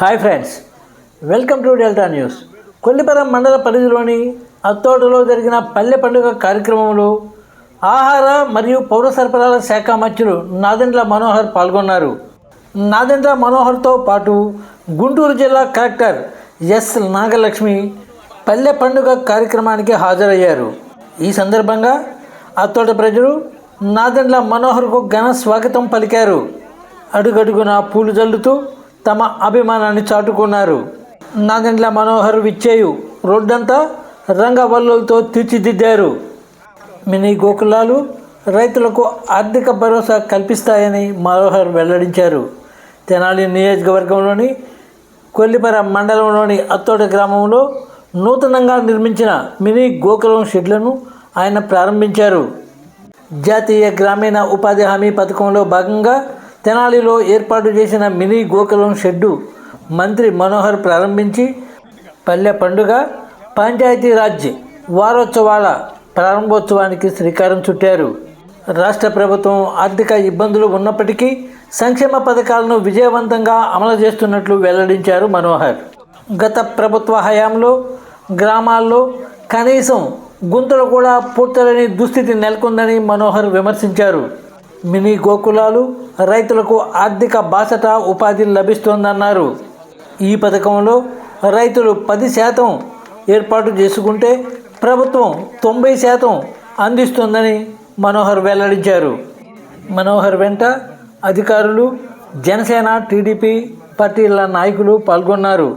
Hi friends welcome to Delta news. Kolliparam మండల పరిధిలోని అత్తోటలో జరిగిన పల్లె పండుగ కార్యక్రమంలో ఆహార మరియు పౌర సరఫరాల శాఖ మంత్రులు నాదెండ్ల మనోహర్ పాల్గొన్నారు. నాదెండ్ల మనోహర్తో పాటు గుంటూరు జిల్లా కలెక్టర్ ఎస్ నాగలక్ష్మి పల్లె పండుగ కార్యక్రమానికి హాజరయ్యారు. ఈ సందర్భంగా అత్తోట ప్రజలు నాదెండ్ల మనోహర్కు ఘన స్వాగతం పలికారు. అడుగడుగున పూలు జల్లుతూ తమ అభిమానాన్ని చాటుకున్నారు. నాదెండ్ల మనోహర్ విచ్చేయు రోడ్డంతా రంగవల్లులతో తీర్చిదిద్దారు. మినీ గోకులాలు రైతులకు ఆర్థిక భరోసా కల్పిస్తాయని మనోహర్ వెల్లడించారు. తెనాలి నియోజకవర్గంలోని కొల్లిపర మండలంలోని అత్తోట గ్రామంలో నూతనంగా నిర్మించిన మినీ గోకులం షెడ్లను ఆయన ప్రారంభించారు. జాతీయ గ్రామీణ ఉపాధి హామీ పథకంలో భాగంగా తెనాలిలో ఏర్పాటు చేసిన మినీ గోకులం షెడ్డు మంత్రి మనోహర్ ప్రారంభించి పల్లె పండుగ పంచాయతీరాజ్ వారోత్సవాల ప్రారంభోత్సవానికి శ్రీకారం చుట్టారు. రాష్ట్ర ప్రభుత్వం ఆర్థిక ఇబ్బందులు ఉన్నప్పటికీ సంక్షేమ పథకాలను విజయవంతంగా అమలు చేస్తున్నట్లు వెల్లడించారు మనోహర్. గత ప్రభుత్వ హయాంలో గ్రామాల్లో కనీసం గుంతలు కూడా పూడ్చలేని దుస్థితి నెలకొందని మనోహర్ విమర్శించారు. మినీ గోకులాలు రైతులకు ఆర్థిక బాసట ఉపాధి లభిస్తోందన్నారు. ఈ పథకంలో రైతులు పది శాతం ఏర్పాటు చేసుకుంటే ప్రభుత్వం తొంభై శాతం అందిస్తుందని మనోహర్ వెల్లడించారు. మనోహర్ వెంట అధికారులు జనసేన టీడీపీ పార్టీల నాయకులు పాల్గొన్నారు.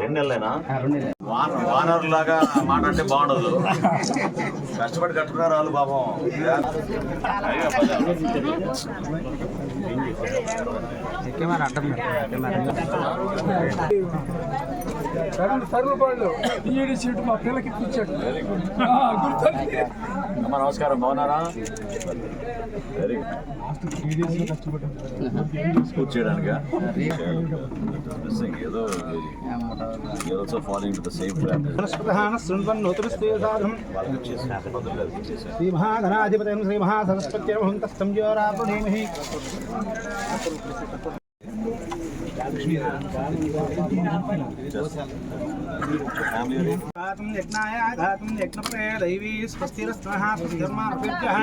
రెండు నెలలేనా? వాన వానర్ లాగా మాట అంటే బాగుండదు. కష్టపడి కట్టుకున్నారు వాళ్ళు పాపం. సీటు మా పిల్లకి ఇప్పించాడు. నమస్కారం. బాగున్నారా? వెరీ గుడ్ చేయడానికి ఏదో ఏదో ఫాలోయింగ్ టు ద సేమ్ వనస్పతహాన శృణ్వన్ నూతనస్వేదాధం వాళ్ళకి ఇచ్చేసి ఫ్యామిలీ యజ్ఞప్రే దైవీ స్వస్తిరస్వః స్వస్తిధర్మార్పిభ్యః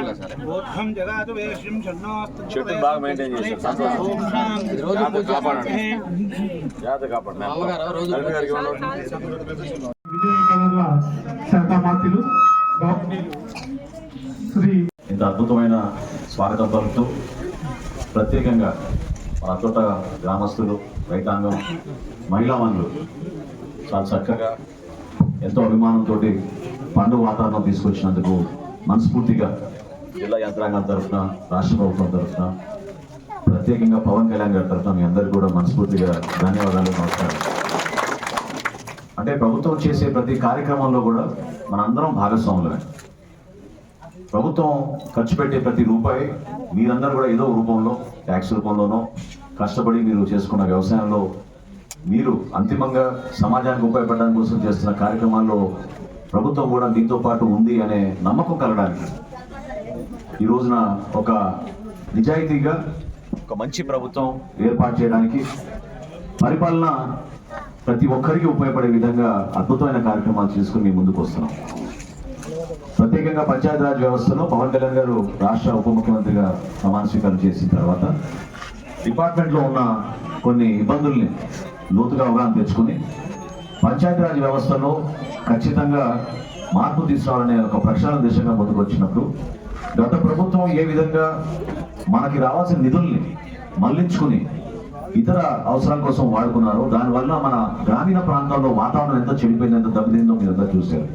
బాగా జాగ్రత్త శ్రీ ఇంత అద్భుతమైన స్వాగతం పలుకుతూ ప్రత్యేకంగా మన చోట గ్రామస్తులు రైతాంగం మహిళా మనులు చాలా చక్కగా ఎంతో అభిమానంతో పండుగ వాతావరణం తీసుకొచ్చినందుకు మనస్ఫూర్తిగా జిల్లా యంత్రాంగం తరఫున రాష్ట్ర ప్రభుత్వం తరఫున ప్రత్యేకంగా పవన్ కళ్యాణ్ గారి తరఫున మీ అందరికీ కూడా మనస్ఫూర్తిగా ధన్యవాదాలు నమస్కారం. అంటే ప్రభుత్వం చేసే ప్రతి కార్యక్రమంలో కూడా మనందరం భాగస్వాములమే. ప్రభుత్వం ఖర్చు పెట్టే ప్రతి రూపాయి మీరందరూ కూడా ఏదో రూపంలో ట్యాక్స్ రూపంలోనో కష్టపడి మీరు చేసుకున్న వ్యవసాయంలో మీరు అంతిమంగా సమాజానికి ఉపయోగపడడం కోసం చేస్తున్న కార్యక్రమాల్లో ప్రభుత్వం కూడా మీతో పాటు ఉంది అనే నమ్మకం కలగడానికి ఈ రోజున ఒక నిజాయితీగా ఒక మంచి ప్రభుత్వం ఏర్పాటు చేయడానికి పరిపాలన ప్రతి ఒక్కరికి ఉపయోగపడే విధంగా అద్భుతమైన కార్యక్రమాలు చేసుకుని మీ ముందుకు వస్తున్నాం. ప్రత్యేకంగా పంచాయతీరాజ్ వ్యవస్థలో పవన్ కళ్యాణ్ గారు రాష్ట్ర ఉప ముఖ్యమంత్రిగా ప్రమాణ స్వీకారం చేసిన తర్వాత డిపార్ట్మెంట్లో ఉన్న కొన్ని ఇబ్బందుల్ని లోతుగా అవగాహన తెచ్చుకుని పంచాయతీరాజ్ వ్యవస్థలో ఖచ్చితంగా మార్పు తీసుకురావాలనే ఒక ప్రక్షాళన దిశగా ముందుకు వచ్చినప్పుడు గత ప్రభుత్వం ఏ విధంగా మనకి రావాల్సిన నిధుల్ని మళ్ళించుకుని ఇతర అవసరాల కోసం వాడుకున్నారో దానివల్ల మన గ్రామీణ ప్రాంతాల్లో వాతావరణం ఎంత చెడిపోయింది ఎంత దెబ్బతిందో మీరు అంతా చూశారు.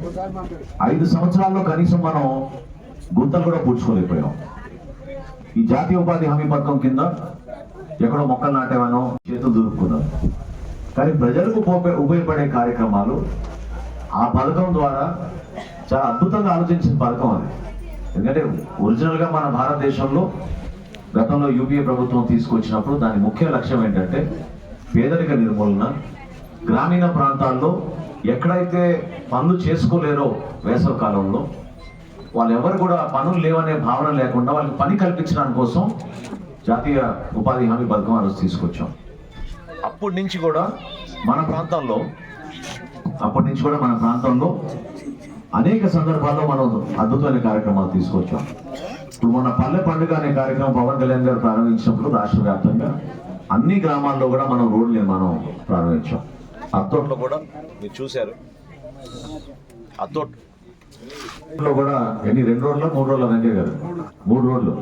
ఐదు సంవత్సరాల్లో కనీసం మనం గుంతలు కూడా పూడ్చుకోలేకపోయాం. ఈ జాతీయ ఉపాధి హామీ పథకం కింద ఎక్కడో మొక్కలు నాటేవానో చేతులు దురుపుకున్నాం కానీ ప్రజలకు ఉపయోగపడే కార్యక్రమాలు ఆ పథకం ద్వారా చాలా అద్భుతంగా ఆలోచించిన పథకం అది. ఎందుకంటే ఒరిజినల్గా మన భారతదేశంలో గతంలో యూపీఏ ప్రభుత్వం తీసుకొచ్చినప్పుడు దాని ముఖ్య లక్ష్యం ఏంటంటే పేదరిక నిర్మూలన గ్రామీణ ప్రాంతాల్లో ఎక్కడైతే పనులు చేసుకోలేరో వేసవ కాలంలో వాళ్ళు ఎవరు కూడా పనులు లేవనే భావన లేకుండా వాళ్ళకి పని కల్పించడానికి కోసం జాతీయ ఉపాధి హామీ పథకం ఆ రోజు తీసుకొచ్చాం. అప్పటి నుంచి కూడా మన ప్రాంతంలో అప్పటి నుంచి కూడా మన ప్రాంతంలో అనేక సందర్భాల్లో మనం అద్భుతమైన కార్యక్రమాలు తీసుకొచ్చాం. ఇప్పుడు మన పల్లె పండుగ అనే కార్యక్రమం పవన్ కళ్యాణ్ గారు ప్రారంభించినప్పుడు రాష్ట్ర వ్యాప్తంగా అన్ని గ్రామాల్లో కూడా మనం రోడ్లు నిర్మాణం ప్రారంభించాం. అత్తోట్లో కూడా మీరు చూశారు. అత్తోట్లో కూడా ఎన్ని? రెండు రోడ్లు? మూడు రోడ్ల? వెంకయ్య గారు మూడు రోడ్లు.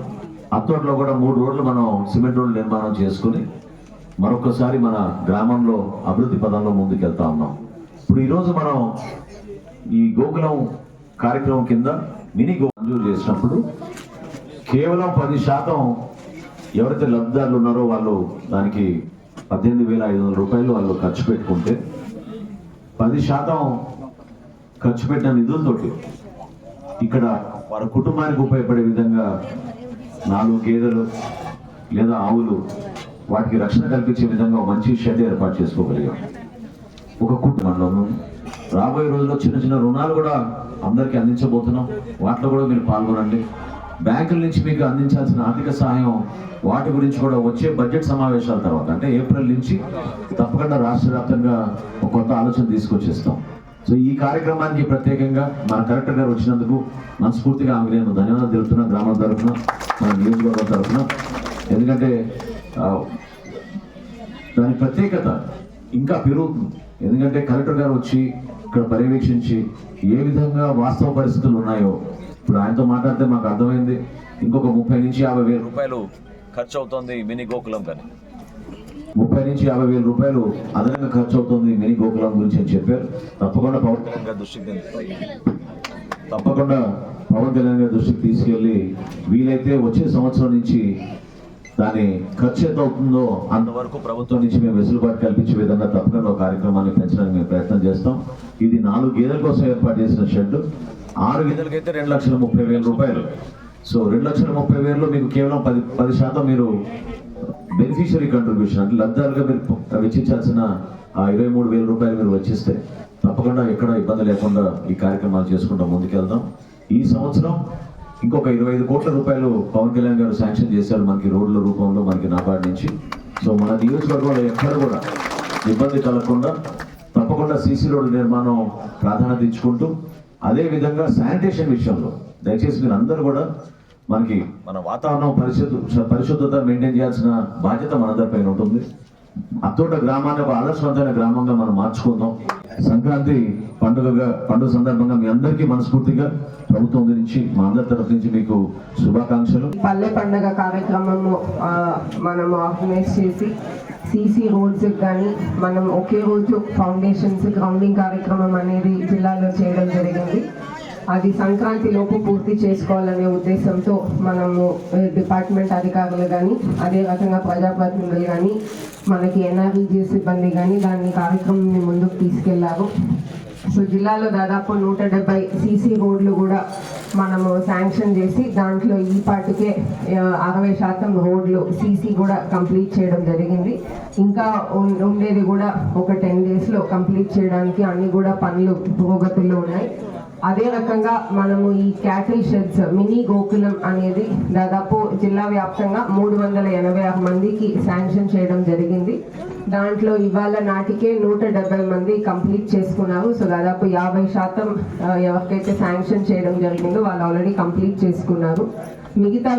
అత్తోట్లో కూడా మూడు రోడ్లు మనం సిమెంట్ రోడ్లు నిర్మాణం చేసుకుని మరొకసారి మన గ్రామంలో అభివృద్ధి పదంలో ముందుకెళ్తా ఉన్నాం. ఇప్పుడు ఈరోజు మనం ఈ గోకులం కార్యక్రమం కింద మినీ గో మంజూరు చేసినప్పుడు కేవలం పది శాతం ఎవరైతే లబ్ధిదారులు ఉన్నారో వాళ్ళు దానికి పద్దెనిమిది వేల ఐదు వందల రూపాయలు వాళ్ళు ఖర్చు పెట్టుకుంటే పది శాతం ఖర్చు పెట్టిన నిధులతోటి ఇక్కడ వారి కుటుంబానికి ఉపయోగపడే విధంగా నాలుగు గేదెలు లేదా ఆవులు వాటికి రక్షణ కల్పించే విధంగా మంచి షెడ్ ఏర్పాటు చేసుకోగలిగాం. ఒక కుటుంబంలో రాబోయే రోజుల్లో చిన్న చిన్న రుణాలు కూడా అందరికీ అందించబోతున్నాం. వాటిలో కూడా మీరు పాల్గొనండి. బ్యాంకుల నుంచి మీకు అందించాల్సిన ఆర్థిక సహాయం వాటి గురించి కూడా వచ్చే బడ్జెట్ సమావేశాల తర్వాత అంటే ఏప్రిల్ నుంచి తప్పకుండా రాష్ట్ర వ్యాప్తంగా ఒక కొత్త ఆలోచన తీసుకొచ్చేస్తాం. సో ఈ కార్యక్రమానికి ప్రత్యేకంగా మన కలెక్టర్ గారు వచ్చినందుకు మనస్ఫూర్తిగా ఆమె నేను ధన్యవాదాలు తెలుపుతున్నా గ్రామం తరఫున మన నియోజకవర్గం తరఫున. ఎందుకంటే దాని ప్రత్యేకత ఇంకా పెరుగుతుంది. ఎందుకంటే కలెక్టర్ గారు వచ్చి ఇక్కడ పర్యవేక్షించి ఏ విధంగా వాస్తవ పరిస్థితులు ఉన్నాయో ఇప్పుడు ఆయనతో మాట్లాడితే మాకు అర్థమైంది. ఇంకొక ముప్పై నుంచి యాభై వేల రూపాయలు ఖర్చు అవుతుంది మినీ గోకులం కానీ. ముప్పై నుంచి యాభై వేల రూపాయలు అదనంగా ఖర్చు అవుతుంది మినీ గోకులం గురించి అని చెప్పారు. తప్పకుండా పవన్ కళ్యాణ్ గారి దృష్టికి తప్పకుండా పవన్ కళ్యాణ్ గారి దృష్టికి తీసుకెళ్ళి వీలైతే వచ్చే సంవత్సరం నుంచి దాని ఖర్చు ఎంత అవుతుందో అంతవరకు ప్రభుత్వం నుంచి మేము వెసులుబాటు కల్పించే విధంగా తప్పకుండా కార్యక్రమాన్ని పెంచడానికి మేము ప్రయత్నం చేస్తాం. ఇది నాలుగు గేదెల కోసం ఏర్పాటు చేసిన షెడ్ ఆరు గేదెలకైతే రెండు లక్షల ముప్పై వేల రూపాయలు. సో రెండు లక్షల ముప్పై వేలు మీకు కేవలం పది పది శాతం మీరు బెనిఫిషియరీ కంట్రిబ్యూషన్ అంటే లబ్ధాలుగా మీరు వెచ్చించాల్సిన ఆ ఇరవై మూడు వేల రూపాయలు మీరు వచ్చిస్తే తప్పకుండా ఎక్కడ ఇబ్బంది లేకుండా ఈ కార్యక్రమాలు చేసుకుంటూ ముందుకెళ్దాం. ఈ సంవత్సరం ఇంకొక ఇరవై ఐదు కోట్ల రూపాయలు పవన్ కళ్యాణ్ గారు శాంక్షన్ చేశారు మనకి రోడ్ల రూపంలో మనకి నాబార్డ్ నుంచి. సో మన నియోజకవర్గంలో ఎక్కడ కూడా ఇబ్బంది కలగకుండా తప్పకుండా సీసీ రోడ్ల నిర్మాణం ప్రాధాన్యత ఇచ్చుకుంటూ అదే విధంగా శానిటేషన్ విషయంలో దయచేసి మీరు అందరూ కూడా మనకి మన వాతావరణం పరిశుద్ధ పరిశుద్ధత మెయింటైన్ చేయాల్సిన బాధ్యత మనందరిపైన ఉంటుంది. అత్తోట గ్రామాన్ని ఒక ఆదర్శవంతమైన గ్రామంగా మనం మార్చుకుందాం. సంక్రాంతి పండుగగా పండుగ సందర్భంగా మీ అందరికీ మనస్ఫూర్తిగా ప్రభుత్వం నుంచి మా అందరి తరఫు నుంచి మీకు శుభాకాంక్షలు. పల్లె పండగ కార్యక్రమము ఆ, మనము ఆర్గనైజ్ చేసి సీసీ రోడ్స్ కానీ మనం ఒకే రోజు ఫౌండేషన్స్ గ్రౌండింగ్ కార్యక్రమం అనేది జిల్లాలో చేయడం జరిగింది. అది సంక్రాంతి లోపు పూర్తి చేసుకోవాలనే ఉద్దేశంతో మనము డిపార్ట్మెంట్ అధికారులు కానీ అదే ప్రజాప్రతినిధులు కానీ మనకి ఎన్ఆర్ఈజీ సిబ్బంది కానీ దాన్ని కార్యక్రమాన్ని ముందుకు తీసుకెళ్ళారు. సో జిల్లాలో దాదాపు నూట డెబ్బై సీసీ రోడ్లు కూడా మనము శాంక్షన్ చేసి దాంట్లో ఈ పాటికే అరవై శాతం రోడ్లు సీసీ కూడా కంప్లీట్ చేయడం జరిగింది. ఇంకా ఉండేది కూడా ఒక టెన్ డేస్లో కంప్లీట్ చేయడానికి అన్ని కూడా పనులు పురోగతుల్లో ఉన్నాయి. అదే రకంగా మనము ఈ క్యాటిల్ షెడ్స్ మినీ గోకులం అనేది దాదాపు జిల్లా వ్యాప్తంగా మూడు వందల ఎనభై ఆరు మందికి శాంక్షన్ చేయడం జరిగింది. దాంట్లో ఇవాళ నాటికే నూట డెబ్బై మంది కంప్లీట్ చేసుకున్నారు. సో దాదాపు యాభై శాతం ఎవరికైతే శాంక్షన్ చేయడం జరిగిందో వాళ్ళు ఆల్రెడీ కంప్లీట్ చేసుకున్నారు. మిగతా